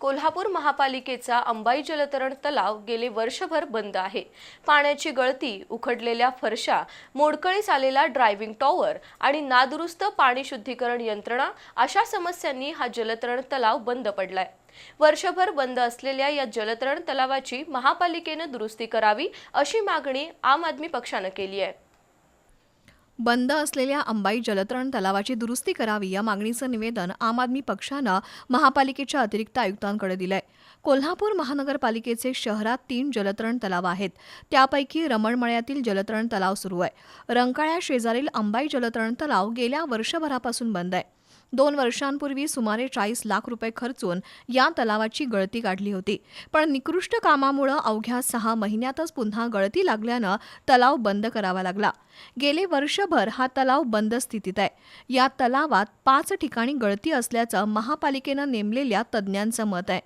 कोल्हापूर महापालिकेचा अंबाई जलतरण तलाव गेले वर्षभर बंद आहे. पाण्याची गळती उखडलेल्या फरशा मोडकळीस आलेला ड्रायव्हिंग टॉवर आणि नादुरुस्त पाणी शुद्धीकरण यंत्रणा अशा समस्यांनी हा जलतरण तलाव बंद पडलाय. वर्षभर बंद असलेल्या या जलतरण तलावाची महापालिकेनं दुरुस्ती करावी अशी मागणी आम आदमी पक्षानं केली आहे. बंद असलेल्या अंबाई जलतरण तलावाची दुरुस्ती करावी या मागणीचं निवेदन आम आदमी पक्षानं महापालिकेच्या अतिरिक्त आयुक्तांकडे दिलंय. कोल्हापूर महानगरपालिकेचे शहरात तीन जलतरण तलाव आहेत. त्यापैकी रमणमळ्यातील जलतरण तलाव सुरू आहे. रंकाळ्या शेजारील अंबाई जलतरण तलाव गेल्या वर्षभरापासून बंद आहे. दोन वर्षांपूर्वी सुमारे चाळीस लाख रुपये खर्चून या तलावाची गळती काढली होती. पण निकृष्ट कामामुळं अवघ्या सहा महिन्यातच पुन्हा गळती लागल्यानं तलाव बंद करावा लागला. गेले वर्षभर हा तलाव बंद स्थितीत आहे. या तलावात पाच ठिकाणी गळती असल्याचं महापालिकेनं नेमलेल्या तज्ज्ञांचं मत आहे.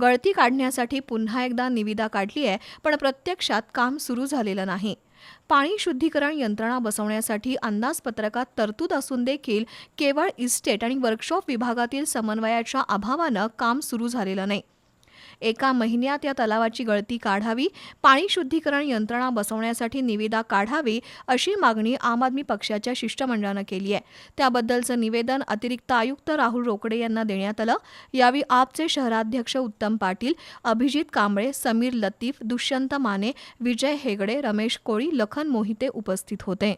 गळती काढण्यासाठी पुन्हा एकदा निविदा काढली आहे पण प्रत्यक्षात काम सुरू झालेलं नाही. पाणी शुद्धीकरण यंत्रणा बसवण्यासाठी अंदाजपत्रकात तरतूद असून देखील केवळ इस्टेट आणि वर्कशॉप विभागातील समन्वयाच्या अभावानं काम सुरू झालेलं नाही. एका महिन्यात या तलावाची गळती काढावी पाणी शुद्धीकरण यंत्रणा बसवण्यासाठी निविदा काढावी अशी मागणी आम आदमी पक्षाच्या शिष्टमंडळानं केली आहे. त्याबद्दलचं निवेदन अतिरिक्त आयुक्त राहुल रोकडे यांना देण्यात आलं. यावेळी आपचे शहराध्यक्ष उत्तम पाटील अभिजित कांबळे समीर लतीफ दुष्यंत माने विजय हेगडे रमेश कोळी लखन मोहिते उपस्थित होते.